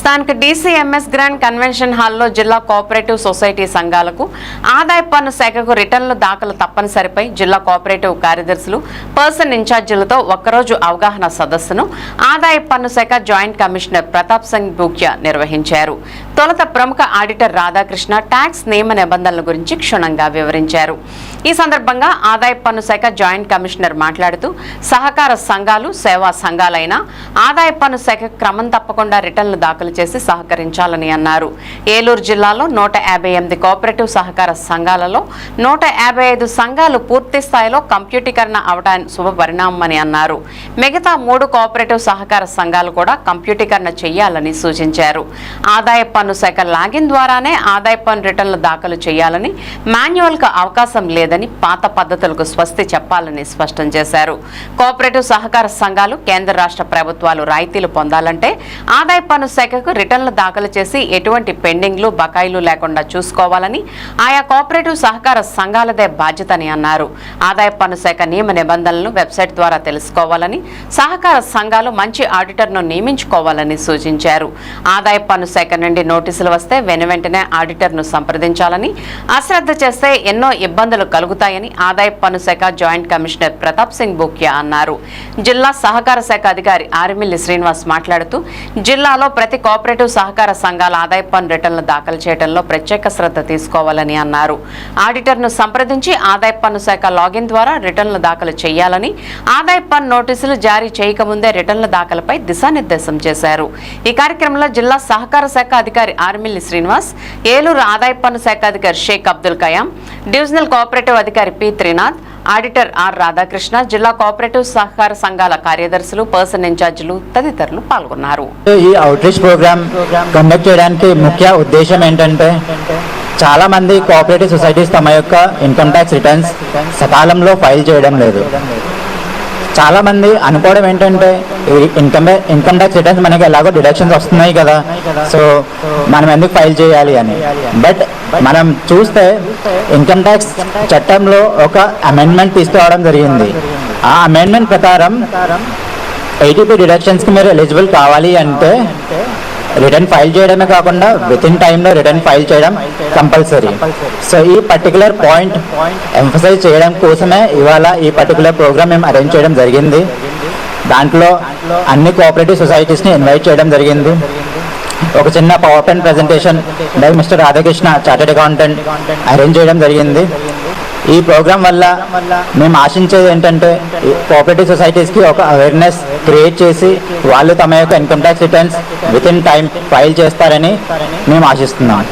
స్థానిక DCMS grand convention హాల్లో జిల్లా కోఆపరేటివ్ సొసైటీ సంఘాలకు ఆదాయ పన్ను శాఖకు రిటర్నులు దాఖలు తప్పనిసరిపై జిల్లా కోఆపరేటివ్ కార్యదర్శులు పర్సన్ ఇన్ఛార్జీలతో ఒక్కరోజు అవగాహన సదస్సును ఆదాయ పన్ను శాఖ జాయింట్ కమిషనర్ ప్రతాప్ సింగ్ బూక్యా నిర్వహించారు. తొలుత ప్రముఖ ఆడిటర్ రాధాకృష్ణ ట్యాక్స్ నియమ నిబంధనల గురించి క్షుణ్ణంగా వివరించారు. ఈ సందర్భంగా ఆదాయ పన్ను శాఖ జాయింట్ కమిషనర్ మాట్లాడుతూ సహకార సంఘాలు సేవా సంఘాలైన ఆదాయ పన్ను శాఖ క్రమం తప్పకుండా రిటర్న్లు దాఖలు చేసి సహకరించాలని అన్నారు. ఏలూరు జిల్లాలో నూట యాభై ఎనిమిది కోఆపరేటివ్ సహకార సంఘాలలో నూట యాభై ఐదు సంఘాలు పూర్తి స్థాయిలో కంప్యూటీకరణ అవడానికి శుభ పరిణామమని అన్నారు. మిగతా మూడు కోఆపరేటివ్ సహకార సంఘాలు కూడా కంప్యూటీకరణ చేయాలని సూచించారు. ఆదాయ పన్ను శాఖ లాగిన్ ద్వారానే ఆదాయ పన్ను రిటర్న్లు దాఖలు చేయాలని మాన్యువల్కు అవకాశం లేదని పాత పద్ధతులకు స్వస్తి చెప్పాలని స్పష్టం చేశారు. కోఆపరేటివ్ సహకార సంఘాలు కేంద్ర రాష్ట్ర ప్రభుత్వాలు రాయితీలు పొందాలంటే ఆదాయ పన్ను శాఖకు రిటర్న్లు దాఖలు చేసి ఎటువంటి పెండింగ్లు బకాయిలు లేకుండా చూసుకోవాలని ఆయా కోఆపరేటివ్ సహకార సంఘాలదే బాధ్యతని అన్నారు. ఆదాయ పన్ను శాఖ నియమ నిబంధనలను వెబ్సైట్ ద్వారా తెలుసుకోవాలని సహకార సంఘాలు మంచి ఆడిటర్ను నియమించుకోవాలని సూచించారు. ఆదాయ పన్ను శాఖ నుండి నోటీసులు వస్తే వెను వెంటనే ఆడిటర్ను సంప్రదించాలని అశ్రద్ధ చేస్తే ఎన్నో ఇబ్బందులు కలుగుతాయని ఆదాయ పన్ను శాఖ జాయింట్ కమిషనర్ ప్రతాప్ సింగ్ బూక్యా అన్నారు. జిల్లా సహకార శాఖ అధికారి ఆరిమిల్లి శ్రీనివాస్ మాట్లాడుతూ జిల్లాలో ప్రతి కోఆపరేటివ్ సహకార సంఘాల ఆదాయ పన్ను రిటర్న్లు దాఖలు చేయడంలో ప్రత్యేక శ్రద్ధ తీసుకోవాలని అన్నారు. ఆడిటర్ను సంప్రదించి ఆదాయ పన్ను శాఖ లాగిన్ ద్వారా రిటర్న్లు దాఖలు చేయాలని ఆదాయ పన్ను నోటీసులు జారీ చేయకముందే రిటర్న్ల దాఖలపై దిశానిర్దేశం చేశారు. ఈ కార్యక్రమంలో జిల్లా సహకార శాఖ అధికారి ఆర్మిల్లి శ్రీనివాస్ ఏలూరు ఆదాయ పన్ను శాఖ అధికారి షేక్ అబ్దుల్ కయాం డివిజనల్ కోఆపరేటివ్ అధికారి P Trinath auditor R Radhakrishna జిల్లా కోఆపరేటివ్ సహకార సంఘాల కార్యదర్శులు పర్సన్ ఇన్ఛార్జీలు తదితరులు పాల్గొన్నారు. ఈ అవుట్రీచ్ ప్రోగ్రామ్ కండక్ట్ చేయడానికి ముఖ్య ఉద్దేశం ఏంటంటే చాలా మంది కోఆపరేటివ్ సొసైటీస్ తమ యొక్క ఇన్కమ్ ట్యాక్స్ రిటర్న్స్ సకాలంలో ఫైల్ చేయడం లేదు. చాలామంది అనుకోవడం ఏంటంటే ఇన్కమ్ ఇన్కమ్ ట్యాక్స్ రిటర్న్స్ మనకి ఎలాగో డిడక్షన్స్ వస్తున్నాయి కదా. సో మనం ఎందుకు ఫైల్ చేయాలి అని. బట్ మనం చూస్తే ఇన్కమ్ ట్యాక్స్ చట్టంలో ఒక అమెండ్మెంట్ తీసుకురావడం జరిగింది. ఆ అమెండ్మెంట్ ప్రకారం ఎయిటీపీ డిడక్షన్స్కి మీరు ఎలిజిబుల్ కావాలి అంటే రిటర్న్ ఫైల్ చేయడమే కాకుండా విత్ ఇన్ టైంలో రిటర్న్ ఫైల్ చేయడం కంపల్సరీ సో ఈ పర్టికులర్ పాయింట్ ఎంఫసైజ్ చేయడం కోసమే ఇవాళ ఈ పర్టికులర్ ప్రోగ్రామ్ మేము అరేంజ్ చేయడం జరిగింది. దాంట్లో అన్ని కోఆపరేటివ్ సొసైటీస్ని ఇన్వైట్ చేయడం జరిగింది. ఒక చిన్న power point presentation by Mr Radhakrishna chartered accountant arrange చేయడం జరిగింది. ఈ ప్రోగ్రాం వల్ల మేము ఆశించేది ఏంటంటే కోఆపరేటివ్ సొసైటీస్కి ఒక అవేర్నెస్ క్రియేట్ చేసి వాళ్ళు తమ యొక్క income tax returns within time file చేస్తారని మేము ఆశిస్తున్నాం.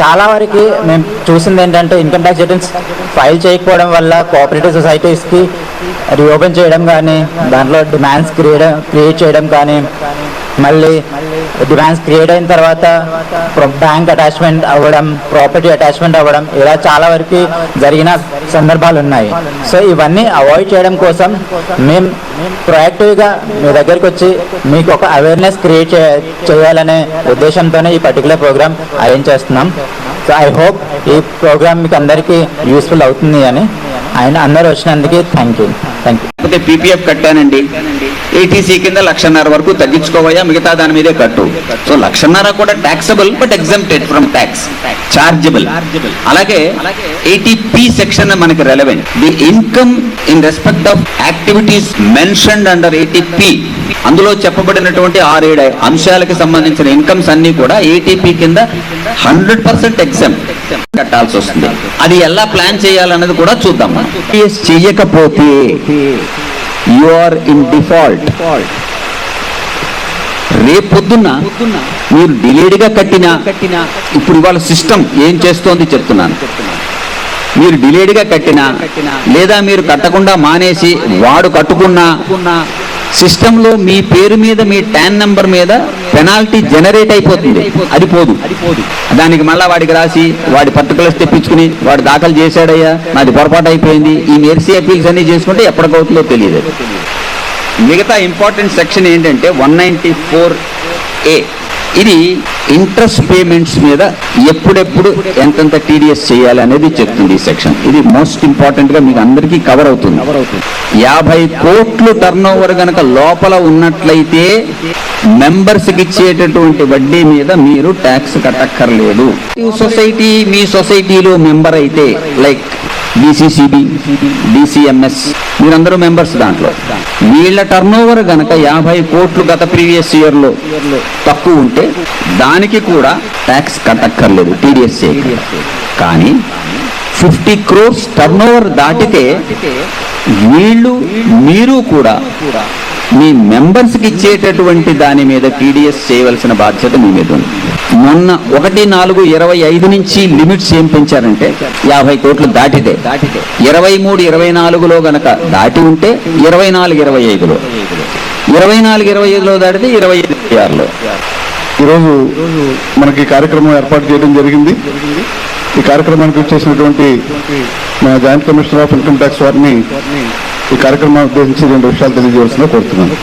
చాలా వరకు మేము చూసింది ఏంటంటే ఇన్కమ్ ట్యాక్స్ రిటర్న్స్ ఫైల్ చేయకపోవడం వల్ల కోఆపరేటివ్ సొసైటీస్కి రీఓపెన్ చేయడం కానీ దాంట్లో డిమాండ్స్ క్రియేట్ క్రియేట్ చేయడం కానీ మళ్ళీ డిమాండ్స్ క్రియేట్ అయిన తర్వాత బ్యాంక్ అటాచ్మెంట్ అవ్వడం ప్రాపర్టీ అటాచ్మెంట్ అవ్వడం ఇలా చాలా వరకు జరిగిన సందర్భాలు ఉన్నాయి. సో ఇవన్నీ అవాయిడ్ చేయడం కోసం మేము ప్రొయాక్టివ్గా మీ దగ్గరికి వచ్చి మీకు ఒక అవేర్నెస్ క్రియేట్ చేయాలనే ఉద్దేశంతోనే ఈ పర్టికులర్ ప్రోగ్రామ్ అరేంజ్ చేస్తున్నాం. సో ఐ హోప్ ఈ ప్రోగ్రామ్ మీకు అందరికీ యూస్ఫుల్ అవుతుంది అని. ఆయన అందరూ వచ్చినందుకు thank you thank you PPF కట్టానండి. Eighty C కింద లక్షన్నర వరకు తగ్గించుకోవయ్యా మిగతా దాని మీదే కట్టు. సో లక్షన్నర కూడా taxable but exempted from tax chargeable అలాగే ఏటీపీ సెక్షన్ మనకి relevant the income in respect of activities mentioned under eighty P అందులో చెప్పబడినటువంటి ఆరేడు అంశాలకు సంబంధించిన ఇన్కమ్స్ అన్ని కూడా ఏటీపీ కింద హండ్రెడ్ పర్సెంట్ ఎగ్జామ్ కట్టాల్సి వస్తుంది. అది ఎలా ప్లాన్ చేయాలన్నది కూడా చూద్దాం మనం. చెయ్యకపోతే యు ఆర్ ఇన్ డిఫాల్ట్ రేపొద్దున్న మీరు డిలేడ్గా కట్టినా ఇప్పుడు ఇవాళ సిస్టమ్ ఏం చేస్తోంది చెప్తున్నాను. మీరు డిలేడ్గా కట్టినా లేదా మీరు కట్టకుండా మానేసి వాడు కట్టుకున్నా సిస్టంలో మీ పేరు మీద మీ ట్యాన్ నంబర్ మీద పెనాల్టీ జనరేట్ అయిపోతుంది. అది పోదు. దానికి మళ్ళా వాడికి రాసి వాడి పర్టికులర్స్ తెప్పించుకుని వాడు దాఖలు చేశాడయ్యా నాది పొరపాటు అయిపోయింది ఈ మెర్సీ అపీల్స్ అన్ని చేసుకుంటే ఎప్పటికవుతుందో తెలియదు. మిగతా ఇంపార్టెంట్ సెక్షన్ ఏంటంటే వన్ నైంటీ ఫోర్ ఏ. ఇది ఇంట్రెస్ట్ పేమెంట్స్ మీద ఎప్పుడెప్పుడు ఎంతెంత టీడీఎస్ చేయాలి అనేది చెప్తుంది ఈ సెక్షన్ ఇది మోస్ట్ ఇంపార్టెంట్గా మీకు అందరికీ కవర్ అవుతుంది. యాభై కోట్లు టర్న్ ఓవర్ గనక లోపల ఉన్నట్లయితే మెంబర్స్కి ఇచ్చేటటువంటి వడ్డీ మీద మీరు ట్యాక్స్ కట్టక్కర్లేదు. సొసైటీ మీ సొసైటీలో మెంబర్ అయితే లైక్ డిసిసిబి డిసిఎంఎస్ మీరందరూ మెంబర్స్ దాంట్లో. వీళ్ళ టర్న్ ఓవర్ గనక యాభై కోట్లు గత ప్రీవియస్ ఇయర్లో తక్కువ ఉంటే దానికి కూడా ట్యాక్స్ కట్టక్కర్లేదు టీడీఎస్ కానీ ఫిఫ్టీ క్రోర్స్ టర్న్ ఓవర్ దాటితే వీళ్ళు మీరు కూడా మీ మెంబర్స్కి ఇచ్చేటటువంటి దాని మీద టీడీఎస్ చేయవలసిన బాధ్యత మీ మీద ఉంది. మొన్న ఒకటి నాలుగు ఇరవై ఐదు నుంచి లిమిట్స్ ఏం పెంచారంటే యాభై కోట్లు దాటితే ఇరవై మూడు ఇరవై నాలుగులో గనక దాటి ఉంటే ఇరవై నాలుగు ఇరవై ఐదులో ఇరవై నాలుగు ఇరవై ఐదులో దాటితే ఇరవై ఐదు ఆరులో. ఈరోజు మనకి ఈ కార్యక్రమం ఏర్పాటు చేయడం జరిగింది. ఈ కార్యక్రమానికి వచ్చేసినటువంటి మన joint commissioner of income tax వారిని ఈ కార్యక్రమాన్ని ఉద్దేశించి రెండు విషయాలు తెలియజేయవలసిందిగా కోరుతున్నాను.